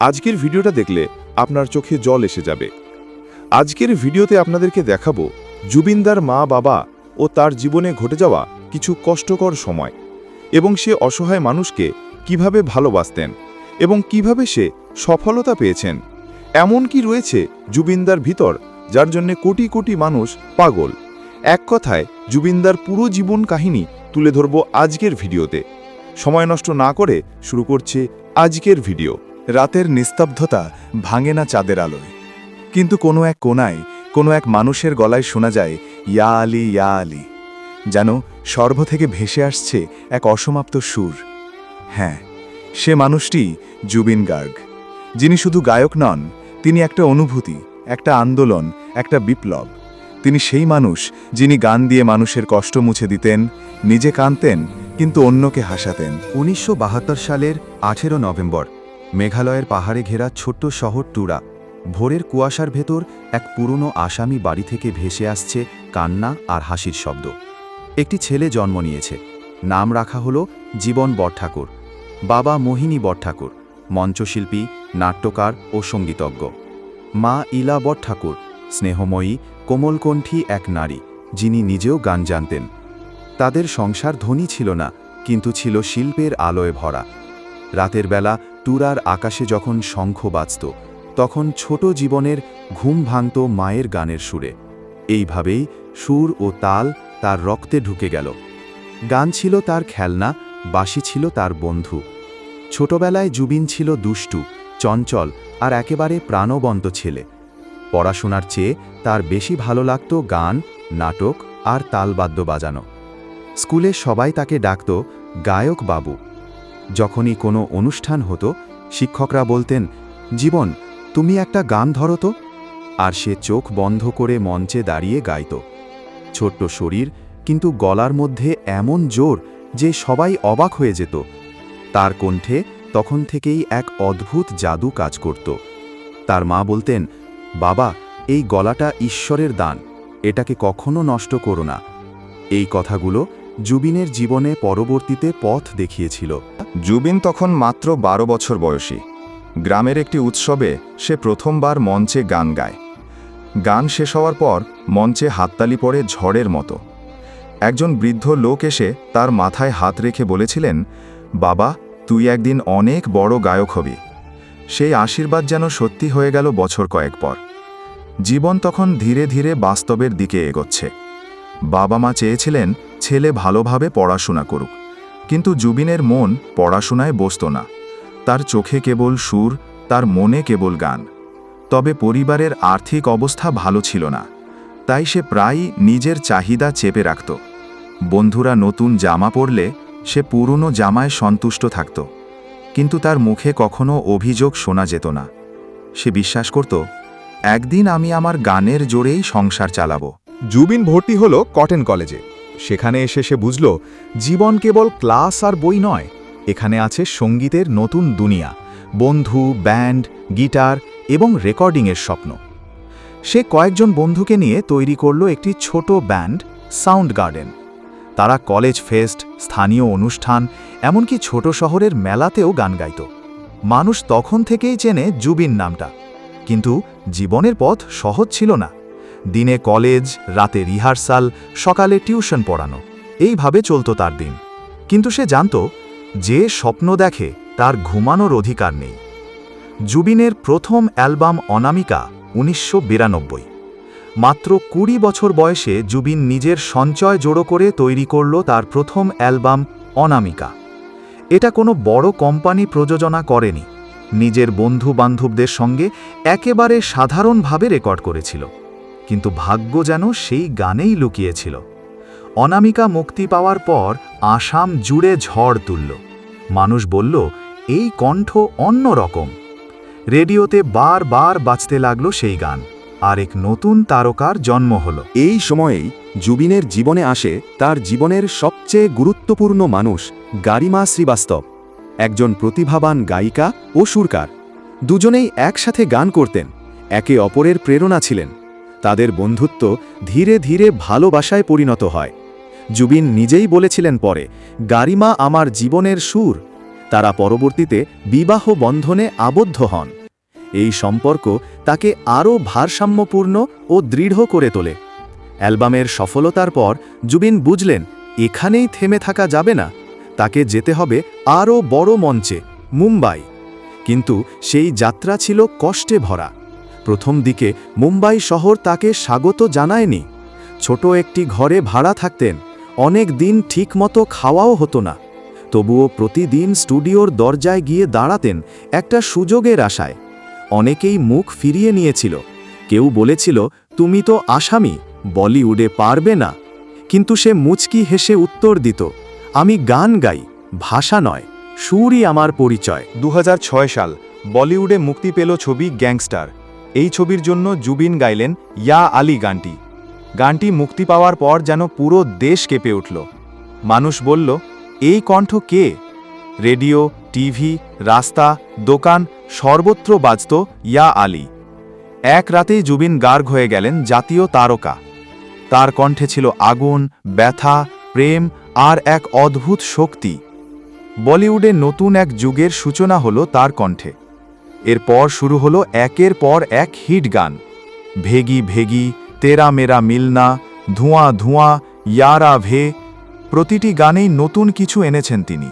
আজকের ভিডিওটা দেখলে আপনার চোখে জল এসে যাবে। আজকের ভিডিওতে আপনাদেরকে দেখাবো জুবিনদার মা বাবা ও তার জীবনে ঘটে যাওয়া কিছু কষ্টকর সময় এবং সে অসহায় মানুষকে কীভাবে ভালোবাসতেন এবং কীভাবে সে সফলতা পেয়েছেন। এমন কি রয়েছে জুবিনদার ভিতর, যার জন্য কোটি কোটি মানুষ পাগল। এক কথায়, জুবিনদার পুরো জীবন কাহিনী তুলে ধরব আজকের ভিডিওতে। সময় নষ্ট না করে শুরু করছে আজকের ভিডিও। রাতের নিস্তব্ধতা ভাঙে না চাঁদের আলোয়। কিন্তু কোনো এক কোনায় কোনো এক মানুষের গলায় শোনা যায়, ইয়া আলী ইয়া আলী। যেন সর্ব থেকে ভেসে আসছে এক অসমাপ্ত সুর। হ্যাঁ সে মানুষটি জুবিন গার্গ। যিনি শুধু গায়ক নন, তিনি একটা অনুভূতি, একটা আন্দোলন, একটা বিপ্লব। তিনি সেই মানুষ যিনি গান দিয়ে মানুষের কষ্ট মুছে দিতেন, নিজে কাঁদতেন, কিন্তু অন্যকে হাসাতেন। উনিশশো বাহাত্তর সালের আঠেরো নভেম্বর মেঘালয়ের পাহাড়ে ঘেরা ছোট্ট শহর টুরা। ভোরের কুয়াশার ভেতর এক পুরনো আসামি বাড়ি থেকে ভেসে আসছে কান্না আর হাসির শব্দ। একটি ছেলে জন্ম নিয়েছে। নাম রাখা হলো জীবন বটঠাকুর। বাবা মোহিনী বটঠাকুর, মঞ্চশিল্পী, নাট্যকার ও সঙ্গীতজ্ঞ। মা ইলা বটঠাকুর, স্নেহময়ী, কোমলকণ্ঠী এক নারী, যিনি নিজেও গান জানতেন। তাদের সংসার ধনী ছিল না, কিন্তু ছিল শিল্পের আলোয় ভরা। রাতের বেলা টুরার আকাশে যখন শঙ্খ বাজত, তখন ছোট জীবনের ঘুম ভাঙত মায়ের গানের সুরে। এইভাবেই সুর ও তাল তার রক্তে ঢুকে গেল। গান ছিল তার খেলনা বাসি ছিল তার বন্ধু। ছোটবেলায় জুবিন ছিল দুষ্টু, চঞ্চল আর একেবারে প্রাণবন্ত ছেলে। পড়াশোনার চেয়ে তার বেশি ভালো লাগত গান, নাটক আর তালবাদ্য বাজানো। স্কুলে সবাই তাকে ডাকত গায়ক বাবু। যখনই কোনো অনুষ্ঠান হতো, শিক্ষকরা বলতেন, জীবন, তুমি একটা গান ধরো তো। আর সে চোখ বন্ধ করে মঞ্চে দাঁড়িয়ে গাইত। ছোট্ট শরীর কিন্তু গলার মধ্যে এমন জোর যে সবাই অবাক হয়ে যেত। তার কণ্ঠে তখন থেকেই এক অদ্ভুত জাদু কাজ করত। তার মা বলতেন, বাবা, এই গলাটা ঈশ্বরের দান, এটাকে কখনো নষ্ট করো না। এই কথাগুলো জুবিনের জীবনে পরবর্তীতে পথ দেখিয়েছিল। জুবিন তখন মাত্র বারো বছর বয়সী। গ্রামের একটি উৎসবে সে প্রথমবার মঞ্চে গান গায়। গান শেষ হওয়ার পর মঞ্চে হাততালি পড়ে ঝড়ের মতো। একজন বৃদ্ধ লোক এসে তার মাথায় হাত রেখে বলেছিলেন, বাবা, তুই একদিন অনেক বড় গায়ক হবি। সেই আশীর্বাদ যেন সত্যি হয়ে গেল বছর কয়েক পর। জীবন তখন ধীরে ধীরে বাস্তবের দিকে এগোচ্ছে। বাবা মা চেয়েছিলেন ছেলে ভালোভাবে পড়াশোনা করুক। কিন্তু জুবিনের মন পড়াশোনায় বসত না। তার চোখে কেবল সুর, তার মনে কেবল গান। তবে পরিবারের আর্থিক অবস্থা ভালো ছিল না। তাই সে প্রায়ই নিজের চাহিদা চেপে রাখত। বন্ধুরা নতুন জামা পরলে সে পুরনো জামায় সন্তুষ্ট থাকত। কিন্তু তার মুখে কখনো অভিযোগ শোনা যেত না। সে বিশ্বাস করত, একদিন আমি আমার গানের জোরেই সংসার চালাবো। জুবিন ভর্তি হল কটন কলেজে। সেখানে এসে সে বুঝল, জীবন কেবল ক্লাস আর বই নয়, এখানে আছে সঙ্গীতের নতুন দুনিয়া, বন্ধু, ব্যান্ড, গিটার এবং রেকর্ডিংয়ের স্বপ্ন। সে কয়েকজন বন্ধুকে নিয়ে তৈরি করল একটি ছোট ব্যান্ড, সাউন্ড গার্ডেন। তারা কলেজ ফেস্ট, স্থানীয় অনুষ্ঠান, এমনকি ছোট শহরের মেলাতেও গান গাইত। মানুষ তখন থেকেই চেনে জুবিন নামটা, কিন্তু জীবনের পথ সহজ ছিল না। দিনে কলেজ, রাতে রিহার্সাল, সকালে টিউশন পড়ানো, এইভাবে চলত তার দিন। কিন্তু সে জানত, যে স্বপ্ন দেখে তার ঘুমানোর অধিকার নেই। জুবিনের প্রথম অ্যালবাম অনামিকা উনিশশো বিরানব্বই। মাত্র কুড়ি বছর বয়সে জুবিন নিজের সঞ্চয় জোড়ো করে তৈরি করল তার প্রথম অ্যালবাম অনামিকা। এটা কোনো বড় কোম্পানি প্রযোজনা করেনি। নিজের বন্ধু বান্ধবদের সঙ্গে একেবারে সাধারণভাবে রেকর্ড করেছিল। কিন্তু ভাগ্য যেন সেই গানেই লুকিয়েছিল। অনামিকা মুক্তি পাওয়ার পর আসাম জুড়ে ঝড় তুলল। মানুষ বলল, এই কণ্ঠ অন্য রকম। রেডিওতে বার বার বাজতে লাগল সেই গান। আর এক নতুন তারকার জন্ম হলো। এই সময়েই জুবিনের জীবনে আসে তার জীবনের সবচেয়ে গুরুত্বপূর্ণ মানুষ, গারিমা শ্রীবাস্তব। একজন প্রতিভাবান গায়িকা ও সুরকার। দুজনেই একসাথে গান করতেন, একে অপরের প্রেরণা ছিলেন। তাদের বন্ধুত্ব ধীরে ধীরে ভালোবাসায় পরিণত হয়। জুবিন নিজেই বলেছিলেন পরে, গারিমা আমার জীবনের সুর। তারা পরবর্তীতে বিবাহ বন্ধনে আবদ্ধ হন। এই সম্পর্ক তাকে আরও ভারসাম্যপূর্ণ ও দৃঢ় করে তোলে। অ্যালবামের সফলতার পর জুবিন বুঝলেন, এখানেই থেমে থাকা যাবে না। তাকে যেতে হবে আরও বড় মঞ্চে, মুম্বাই। কিন্তু সেই যাত্রা ছিল কষ্টে ভরা। প্রথম দিকে মুম্বাই শহর তাকে স্বাগত জানায়নি। ছোট একটি ঘরে ভাড়া থাকতেন, অনেক দিন ঠিকমতো খাওয়াও হতো না। তবুও প্রতিদিন স্টুডিওর দরজায় গিয়ে দাঁড়াতেন একটা সুযোগের আশায়। অনেকেই মুখ ফিরিয়ে নিয়েছিল। কেউ বলেছিল, তুমি তো আসামি, বলিউডে পারবে না। কিন্তু সে মুচকি হেসে উত্তর দিত, আমি গান গাই, ভাষা নয়, সুরই আমার পরিচয়। দু হাজার ছয় সাল, বলিউডে মুক্তি পেল ছবি গ্যাংস্টার। এই ছবির জন্য জুবিন গাইলেন ইয়া আলী গানটি। গানটি মুক্তি পাওয়ার পর যেন পুরো দেশ কেঁপে উঠল। মানুষ বলল, এই কণ্ঠ কে? রেডিও, টিভি, রাস্তা, দোকান, সর্বত্র বাজত ইয়া আলী। এক রাতেই জুবিন গার্গ হয়ে গেলেন জাতীয় তারকা। তার কণ্ঠে ছিল আগুন, ব্যথা, প্রেম আর এক অদ্ভুত শক্তি। বলিউডে নতুন এক যুগের সূচনা হলো তার কণ্ঠে। এরপর শুরু হলো একের পর এক হিট গান। ভেগি ভেগি, তেরা মেরা মিলনা, ধোঁয়া ধোঁয়া, ইয়ারা ভে, প্রতিটি গানেই নতুন কিছু এনেছেন তিনি।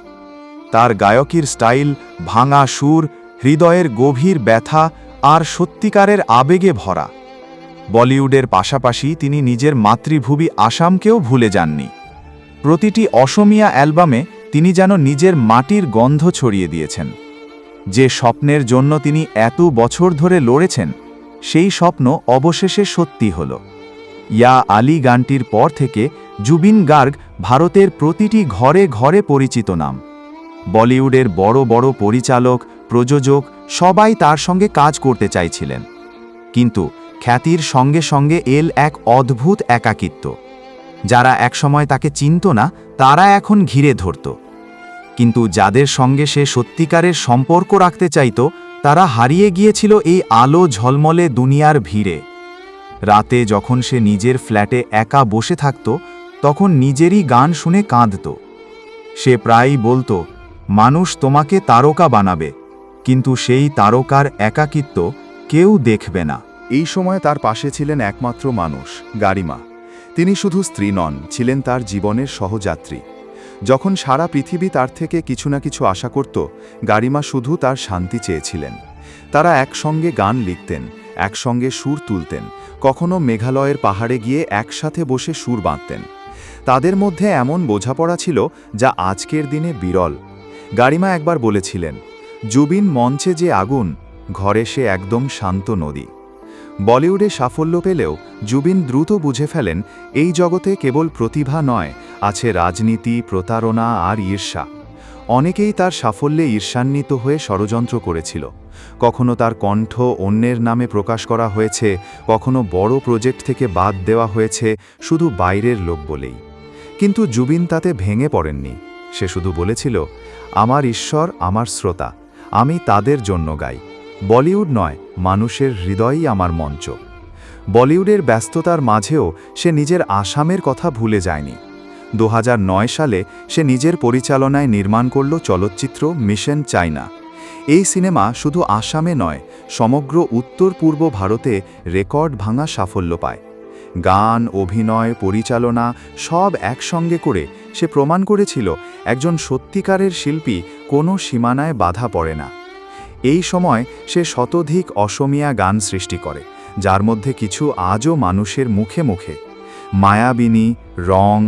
তার গায়কির স্টাইল, ভাঙা সুর, হৃদয়ের গভীর ব্যথা আর সত্যিকারের আবেগে ভরা। বলিউডের পাশাপাশি তিনি নিজের মাতৃভূমি আসামকেও ভুলে যাননি। প্রতিটি অসমিয়া অ্যালবামে তিনি যেন নিজের মাটির গন্ধ ছড়িয়ে দিয়েছেন। যে স্বপ্নের জন্য তিনি এত বছর ধরে লড়েছেন, সেই স্বপ্ন অবশেষে সত্যি হল। ইয়া আলী গানটির পর থেকে জুবিন গার্গ ভারতের প্রতিটি ঘরে ঘরে পরিচিত নাম। বলিউডের বড় বড় পরিচালক, প্রযোজক সবাই তার সঙ্গে কাজ করতে চাইছিলেন। কিন্তু খ্যাতির সঙ্গে সঙ্গে এল এক অদ্ভুত একাকিত্ব। যারা একসময় তাকে চিনত না, তারা এখন ঘিরে ধরত। কিন্তু যাদের সঙ্গে সে সত্যিকারের সম্পর্ক রাখতে চাইত, তারা হারিয়ে গিয়েছিল এই আলো ঝলমলে দুনিয়ার ভিড়ে। রাতে যখন সে নিজের ফ্ল্যাটে একা বসে থাকত, তখন নিজেরই গান শুনে কাঁদত। সে প্রায়ই বলতো, মানুষ তোমাকে তারকা বানাবে, কিন্তু সেই তারকার একাকিত্ব কেউ দেখবে না। এই সময় তার পাশে ছিলেন একমাত্র মানুষ, গারিমা। তিনি শুধু স্ত্রী নন, ছিলেন তার জীবনের সহযাত্রী। যখন সারা পৃথিবী তার থেকে কিছু না কিছু আশা করত, গারিমা শুধু তার শান্তি চেয়েছিলেন। তারা একসঙ্গে গান লিখতেন, একসঙ্গে সুর তুলতেন, কখনো মেঘালয়ের পাহাড়ে গিয়ে একসাথে বসে সুর বাঁধতেন। তাদের মধ্যে এমন বোঝাপড়া ছিল যা আজকের দিনে বিরল। গারিমা একবার বলেছিলেন, জুবিন মঞ্চে যে আগুন, ঘরে সে একদম শান্ত নদী। বলিউডে সাফল্য পেলেও জুবিন দ্রুত বুঝে ফেলেন, এই জগতে কেবল প্রতিভা নয়, আছে রাজনীতি, প্রতারণা আর ঈর্ষা। অনেকেই তার সাফল্যে ঈর্ষান্বিত হয়ে ষড়যন্ত্র করেছিল। কখনো তার কণ্ঠ অন্যের নামে প্রকাশ করা হয়েছে, কখনো বড় প্রজেক্ট থেকে বাদ দেওয়া হয়েছে, শুধু বাইরের লোক বলেই। কিন্তু জুবিন তাতে ভেঙে পড়েননি। সে শুধু বলেছিল, আমার ঈশ্বর, আমার শ্রোতা, আমি তাদের জন্য গাই। বলিউড নয়, মানুষের হৃদয়ই আমার মঞ্চ। বলিউডের ব্যস্ততার মাঝেও সে নিজের আসামের কথা ভুলে যায়নি। দু হাজার নয় সালে সে নিজের পরিচালনায় নির্মাণ করল চলচ্চিত্র মিশন চায়না এই সিনেমা শুধু আসামে নয়, সমগ্র উত্তর পূর্ব ভারতে রেকর্ড ভাঙা সাফল্য পায়। গান, অভিনয়, পরিচালনা সব একসঙ্গে করে সে প্রমাণ করেছিল, একজন সত্যিকারের শিল্পী কোনো সীমানায় বাধা পড়ে না। এই সময় সে শতধিক অসমিয়া গান সৃষ্টি করে, যার মধ্যে কিছু আজও মানুষের মুখে মুখে। মায়াবিনী, রং,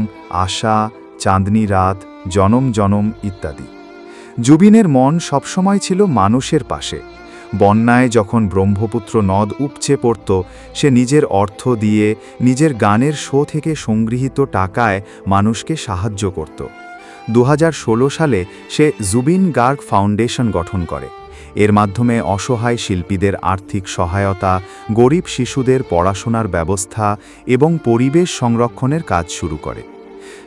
আশা, চাঁদনি রাত, জনম জনম ইত্যাদি। জুবিনের মন সবসময় ছিল মানুষের পাশে। বন্যায় যখন ব্রহ্মপুত্র নদ উপচে পড়ত, সে নিজের অর্থ দিয়ে নিজের গানের শো থেকে সংগৃহীত টাকায় মানুষকে সাহায্য করত। দু হাজার ষোলো সালে সে জুবিন গার্গ ফাউন্ডেশন গঠন করে। এর মাধ্যমে অসহায় শিল্পীদের আর্থিক সহায়তা, গরিব শিশুদের পড়াশোনার ব্যবস্থা এবং পরিবেশ সংরক্ষণের কাজ শুরু করে।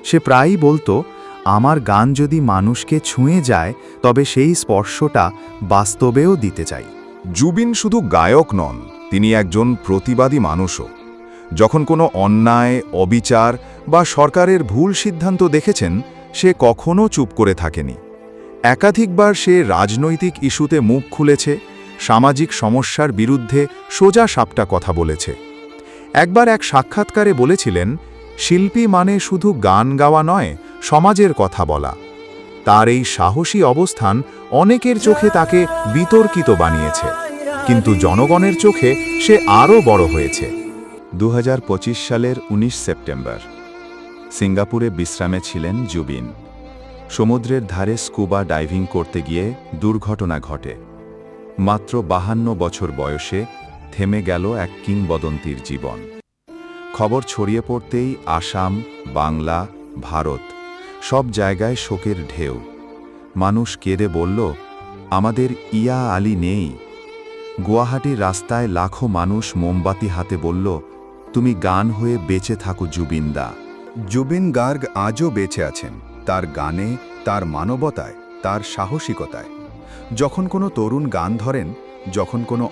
সে প্রায়ই বলতো, আমার গান যদি মানুষকে ছুঁয়ে যায়, তবে সেই স্পর্শটা বাস্তবেও দিতে চাই। জুবিন শুধু গায়ক নন, তিনি একজন প্রতিবাদী মানুষও। যখন কোনো অন্যায়, অবিচার বা সরকারের ভুল সিদ্ধান্ত দেখেছেন, সে কখনো চুপ করে থাকেনি। একাধিকবার সে রাজনৈতিক ইস্যুতে মুখ খুলেছে, সামাজিক সমস্যার বিরুদ্ধে সোজা সাপটা কথা বলেছে। একবার এক সাক্ষাৎকারে বলেছিলেন, শিল্পী মানে শুধু গান গাওয়া নয়, সমাজের কথা বলা। তার এই সাহসী অবস্থান অনেকের চোখে তাকে বিতর্কিত বানিয়েছে, কিন্তু জনগণের চোখে সে আরও বড় হয়েছে। দু হাজার পঁচিশ সালের ১৯ সেপ্টেম্বর, সিঙ্গাপুরে বিশ্রামে ছিলেন জুবিন। সমুদ্রের ধারে স্কুবা ডাইভিং করতে গিয়ে দুর্ঘটনা ঘটে। মাত্র বাহান্ন বছর বয়সে থেমে গেল এক কিংবদন্তির জীবন। খবর ছড়িয়ে পড়তেই আসাম, বাংলা, ভারত সব জায়গায় শোকের ঢেউ। মানুষ কেঁদে বলল, আমাদের ইয়া আলী নেই। গুয়াহাটির রাস্তায় লাখো মানুষ মোমবাতি হাতে বলল, তুমি গান হয়ে বেঁচে থাকো জুবিনদা। জুবিন গার্গ আজও বেঁচে আছেন। তার গানে তার মানবতায় তার সাহসিকতায়। যখন কোনো তরুণ গান ধরেন যখন কোনো